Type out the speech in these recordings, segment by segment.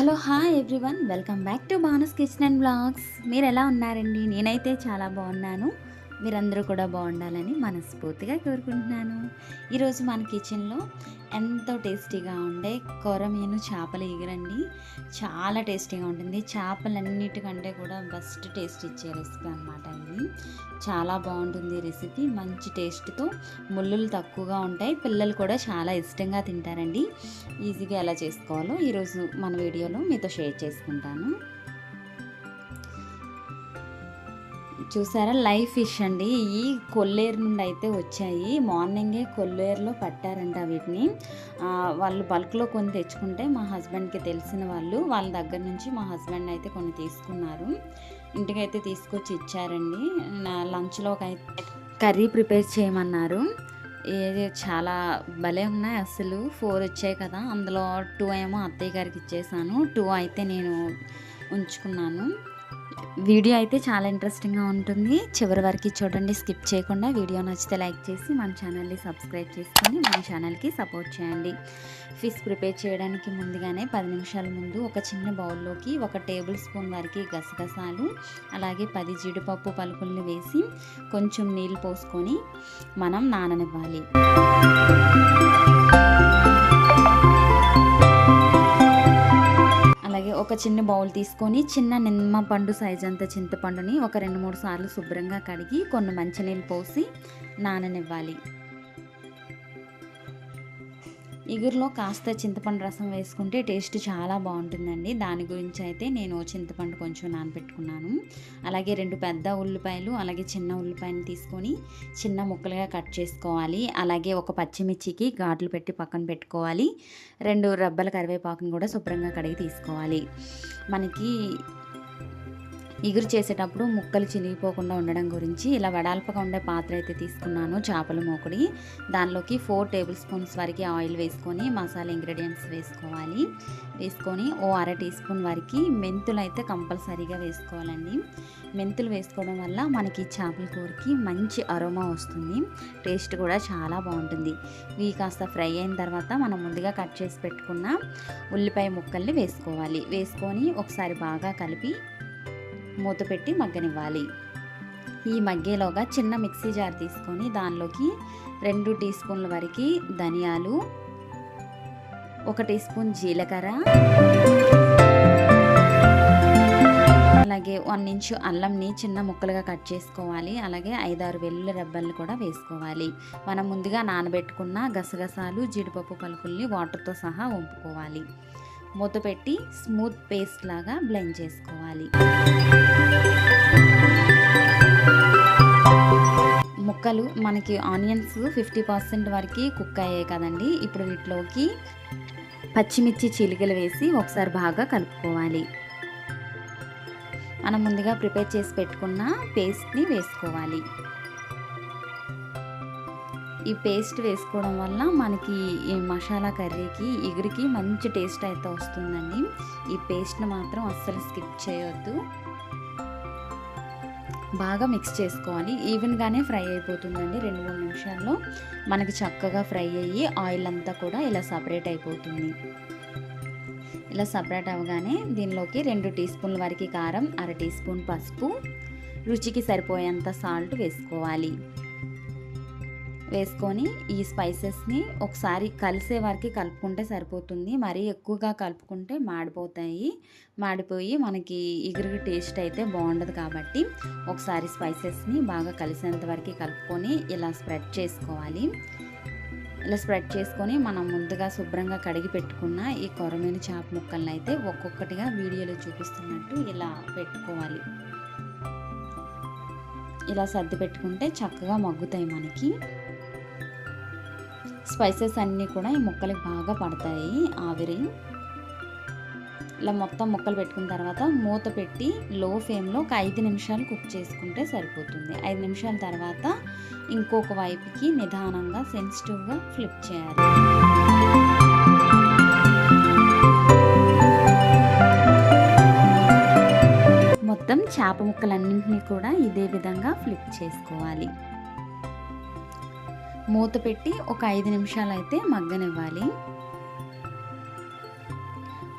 Hello hi everyone welcome back to Bhanu's kitchen and blogs మీరు ఎలా ఉన్నారండి? నేనైతే చాలా బాగున్నాను. మీరందరూ కూడా బాగుండాలని మనస్ఫూర్తిగా కోరుకుంటున్నాను. ఈరోజు మన కిచెన్లో ఎంతో టేస్టీగా ఉండే కొరమీను చేపల ఎగురండి. చాలా టేస్టీగా ఉంటుంది. చేపలన్నిటికంటే కూడా బెస్ట్ టేస్ట్ ఇచ్చే రెసిపీ అనమాట ఇది. చాలా బాగుంటుంది ఈ రెసిపీ. మంచి టేస్ట్తో ముళ్ళులు తక్కువగా ఉంటాయి. పిల్లలు కూడా చాలా ఇష్టంగా తింటారండి. ఈజీగా ఎలా చేసుకోవాలో ఈరోజు మన వీడియోలో మీతో షేర్ చేసుకుంటాను. చూసారా? లైవ్ ఫిష్ అండి. ఈ కొల్లేరు నుండి అయితే వచ్చాయి. మార్నింగే కొల్లేరులో పట్టారంట వీటిని. వాళ్ళు బల్క్లో కొన్ని తెచ్చుకుంటే మా హస్బెండ్కి తెలిసిన వాళ్ళు వాళ్ళ దగ్గర నుంచి మా హస్బెండ్ అయితే కొన్ని తీసుకున్నారు. ఇంటికైతే తీసుకొచ్చి ఇచ్చారండి. నా లంచ్లో అయితే కర్రీ ప్రిపేర్ చేయమన్నారు. ఏది చాలా భలే ఉన్నాయి అసలు. ఫోర్ వచ్చాయి కదా. అందులో టూ ఏమో అత్తయ్య గారికి ఇచ్చేసాను. టూ అయితే నేను ఉంచుకున్నాను. వీడియో అయితే చాలా ఇంట్రెస్టింగ్గా ఉంటుంది. చివరి వరకు చూడండి స్కిప్ చేయకుండా వీడియో నచ్చితే లైక్ చేసి మన ఛానల్ని సబ్స్క్రైబ్ చేసుకొని మన ఛానల్కి సపోర్ట్ చేయండి. ఫిష్ ప్రిపేర్ చేయడానికి ముందుగానే పది నిమిషాల ముందు ఒక చిన్న బౌల్లోకి ఒక టేబుల్ స్పూన్ వరకు గసగసాలు అలాగే పది జీడిపప్పు పలుకుల్ని వేసి కొంచెం నీళ్ళు పోసుకొని మనం నాననివ్వాలి. ఒక చిన్న బౌల్ తీసుకొని చిన్న నిమ్మ పండు సైజ్ అంత చింతపండుని ఒక రెండు మూడు సార్లు శుభ్రంగా కడిగి కొన్ని మంచినీళ్ళు పోసి నాననివ్వాలి. ఇగురులో కాస్త చింతపండు రసం వేసుకుంటే టేస్ట్ చాలా బాగుంటుందండి. దాని గురించి అయితే నేను చింతపండు కొంచెం నానబెట్టుకున్నాను. అలాగే రెండు పెద్ద ఉల్లిపాయలు అలాగే చిన్న ఉల్లిపాయలు తీసుకొని చిన్న ముక్కలుగా కట్ చేసుకోవాలి. అలాగే ఒక పచ్చిమిర్చికి ఘాట్లు పెట్టి పక్కన పెట్టుకోవాలి. రెండు రబ్బల కరివేపాకుని కూడా శుభ్రంగా కడిగి తీసుకోవాలి. మనకి ఇగురు చేసేటప్పుడు ముక్కలు చినిగిపోకుండా ఉండడం గురించి ఇలా వెడల్పగా ఉండే పాత్ర అయితే తీసుకున్నాను చేపల మోకుడి. దానిలోకి ఫోర్ టేబుల్ స్పూన్స్ వరకు ఆయిల్ వేసుకొని మసాలా ఇంగ్రీడియంట్స్ వేసుకోవాలి. వేసుకొని ఓ అర టీ స్పూన్ వరకు మెంతులు అయితే కంపల్సరీగా వేసుకోవాలండి. మెంతులు వేసుకోవడం వల్ల మనకి చేపల కూరకి మంచి అరోమా వస్తుంది. టేస్ట్ కూడా చాలా బాగుంటుంది. ఇవి కాస్త ఫ్రై అయిన తర్వాత మనం ముందుగా కట్ చేసి పెట్టుకున్న ఉల్లిపాయ ముక్కల్ని వేసుకోవాలి. వేసుకొని ఒకసారి బాగా కలిపి మూత పెట్టి మగ్గనివ్వాలి. ఈ మగ్గేలోగా చిన్న మిక్సీ జార్ తీసుకొని దానిలోకి రెండు టీ స్పూన్ల వరకు ధనియాలు ఒక టీ స్పూన్ జీలకర్ర అలాగే వన్ ఇంచు అల్లంని చిన్న ముక్కలుగా కట్ చేసుకోవాలి. అలాగే ఐదారు వెల్లుల్లి రెబ్బల్ని కూడా వేసుకోవాలి. మనం ముందుగా నానబెట్టుకున్న గసగసాలు జీడిపప్పు పలుకుల్ని వాటర్తో సహా వంపుకోవాలి. మూత పెట్టి స్మూత్ పేస్ట్ లాగా బ్లెండ్ చేసుకోవాలి. ముక్కలు మనకి ఆనియన్స్ ఫిఫ్టీ పర్సెంట్ వరకు కుక్ అయ్యాయి కదండి. ఇప్పుడు వీటిలోకి పచ్చిమిర్చి చిలికలు వేసి ఒకసారి బాగా కలుపుకోవాలి. మనం ముందుగా ప్రిపేర్ చేసి పెట్టుకున్న పేస్ట్ని వేసుకోవాలి. ఈ పేస్ట్ వేసుకోవడం వల్ల మనకి ఈ మసాలా కర్రీకి ఎగురికి మంచి టేస్ట్ అయితే వస్తుందండి. ఈ పేస్ట్ని మాత్రం అస్సలు స్కిప్ చేయొద్దు. బాగా మిక్స్ చేసుకోవాలి. ఈవెన్గానే ఫ్రై అయిపోతుందండి రెండు మూడు నిమిషాల్లో. మనకి చక్కగా ఫ్రై అయ్యి ఆయిల్ అంతా కూడా ఇలా సపరేట్ అయిపోతుంది. ఇలా సపరేట్ అవ్వగానే దీనిలోకి రెండు టీ స్పూన్ల వరకు కారం అర టీ స్పూన్ పసుపు. రుచికి సరిపోయేంత సాల్ట్ వేసుకోవాలి. వేసుకొని ఈ స్పైసెస్ని ఒకసారి కలిసే వరకు కలుపుకుంటే సరిపోతుంది. మరీ ఎక్కువగా కలుపుకుంటే మాడిపోతాయి. మాడిపోయి మనకి ఎగురు టేస్ట్ అయితే బాగుండదు కాబట్టి ఒకసారి స్పైసెస్ని బాగా కలిసేంత వరకు కలుపుకొని ఇలా స్ప్రెడ్ చేసుకోవాలి. ఇలా స్ప్రెడ్ చేసుకొని మనం ముందుగా శుభ్రంగా కడిగి పెట్టుకున్న ఈ కొరమైన చేప ముక్కలను అయితే ఒక్కొక్కటిగా వీడియోలో చూపిస్తున్నట్టు ఇలా పెట్టుకోవాలి. ఇలా సర్ది పెట్టుకుంటే చక్కగా మగ్గుతాయి మనకి. స్పైసెస్ అన్నీ కూడా ఈ ముక్కలకి బాగా పడతాయి. ఆవిరి. ఇలా మొత్తం ముక్కలు పెట్టుకున్న తర్వాత మూత పెట్టి లో ఫ్లేమ్లో ఒక ఐదు నిమిషాలు కుక్ చేసుకుంటే సరిపోతుంది. ఐదు నిమిషాల తర్వాత ఇంకొక వైపుకి నిదానంగా సెన్సిటివ్గా ఫ్లిప్ చేయాలి. మొత్తం చేప ముక్కలన్నింటినీ కూడా ఇదే విధంగా ఫ్లిప్ చేసుకోవాలి. మూత పెట్టి ఒక ఐదు నిమిషాలు అయితే మగ్గనివ్వాలి.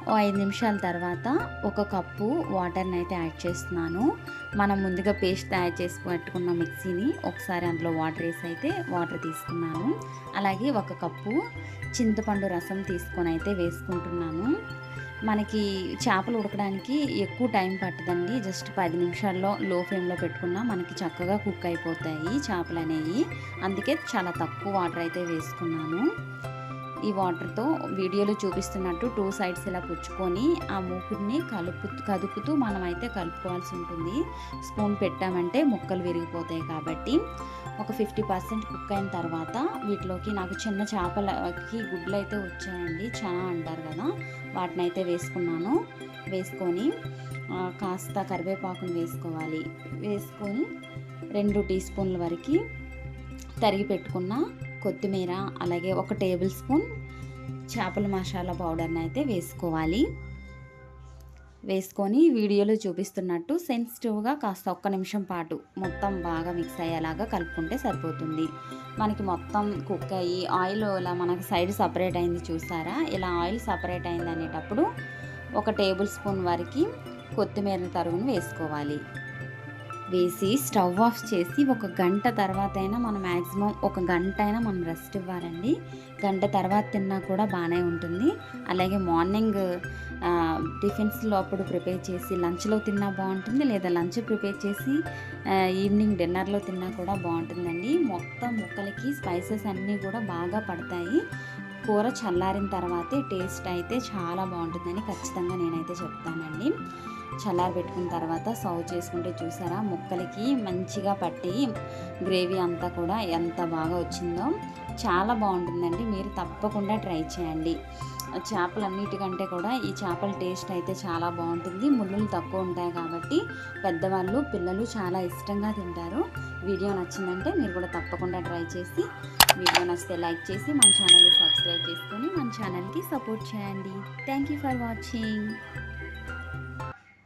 ఓ ఐదు నిమిషాల తర్వాత ఒక కప్పు వాటర్ని అయితే యాడ్ చేస్తున్నాను. మనం ముందుగా పేస్ట్ తయారు చేసి పెట్టుకున్న మిక్సీని ఒకసారి అందులో వాటర్ వేసి అయితే వాటర్ తీసుకున్నాను. అలాగే ఒక కప్పు చింతపండు రసం తీసుకొని అయితే వేసుకుంటున్నాను. మనకి చేపలు ఉడకడానికి ఎక్కువ టైం పట్టదండి. జస్ట్ పది నిమిషాల్లో లో ఫ్లేమ్లో పెట్టుకున్నా మనకి చక్కగా కుక్ అయిపోతాయి చేపలు అనేవి అందుకే చాలా తక్కువ వాటర్ అయితే వేసుకున్నాను. ఈ వాటర్తో వీడియోలో చూపిస్తున్నట్టు టూ సైడ్స్ ఇలా పుచ్చుకొని ఆ మూకుడిని కలుపు కదుపుతూ మనం అయితే కలుపుకోవాల్సి ఉంటుంది. స్పూన్ పెట్టామంటే ముక్కలు విరిగిపోతాయి కాబట్టి ఒక ఫిఫ్టీ పర్సెంట్ కుక్ అయిన తర్వాత వీటిలోకి నాకు చిన్న చేపలకి గుడ్లు అయితే వచ్చాయండి. చాలా అంటారు కదా వాటిని అయితే వేసుకున్నాను. వేసుకొని కాస్త కరివేపాకును వేసుకోవాలి. వేసుకొని రెండు టీ స్పూన్ల వరకు తరిగి పెట్టుకున్న కొత్తిమీర అలాగే ఒక టేబుల్ స్పూన్ చేపల మసాలా పౌడర్ని అయితే వేసుకోవాలి. వేసుకొని వీడియోలో చూపిస్తున్నట్టు సెన్సిటివ్గా కాస్త ఒక్క నిమిషం పాటు మొత్తం బాగా మిక్స్ అయ్యేలాగా కలుపుకుంటే సరిపోతుంది. మనకి మొత్తం కుక్ అయ్యి ఆయిల్ ఇలా మనకి సైడ్ సపరేట్ అయింది చూసారా? ఇలా ఆయిల్ సపరేట్ అయింది అనేటప్పుడు ఒక టేబుల్ స్పూన్ వరకు కొత్తిమీర తరుగును వేసుకోవాలి. వేసి స్టవ్ ఆఫ్ చేసి ఒక గంట తర్వాత అయినా మనం మ్యాక్సిమం ఒక గంట అయినా మనం రెస్ట్ ఇవ్వాలండి. గంట తర్వాత తిన్నా కూడా బాగానే ఉంటుంది. అలాగే మార్నింగ్ టిఫిన్స్లో అప్పుడు ప్రిపేర్ చేసి లంచ్లో తిన్నా బాగుంటుంది. లేదా లంచ్ ప్రిపేర్ చేసి ఈవినింగ్ డిన్నర్లో తిన్నా కూడా బాగుంటుందండి. మొత్తం ముక్కలకి స్పైసెస్ అన్నీ కూడా బాగా పడతాయి. కూర చల్లారిన తర్వాతే టేస్ట్ అయితే చాలా బాగుంటుందని ఖచ్చితంగా నేనైతే చెప్తానండి. చల్లారి పెట్టుకున్న తర్వాత సర్వ్ చేసుకుంటే చూసారా? ముక్కలకి మంచిగా పట్టి గ్రేవీ అంతా కూడా ఎంత బాగా వచ్చిందో. చాలా బాగుంటుందండి. మీరు తప్పకుండా ట్రై చేయండి. చేపలన్నిటికంటే కూడా ఈ చేపల టేస్ట్ అయితే చాలా బాగుంటుంది. ముళ్ళులు తక్కువ ఉంటాయి కాబట్టి పెద్దవాళ్ళు పిల్లలు చాలా ఇష్టంగా తింటారు. వీడియో నచ్చిందంటే మీరు కూడా తప్పకుండా ట్రై చేసి వీడియో నచ్చితే లైక్ చేసి మన ఛానల్ని సబ్స్క్రైబ్ చేసుకొని మన ఛానల్కి సపోర్ట్ చేయండి. Thank you for watching.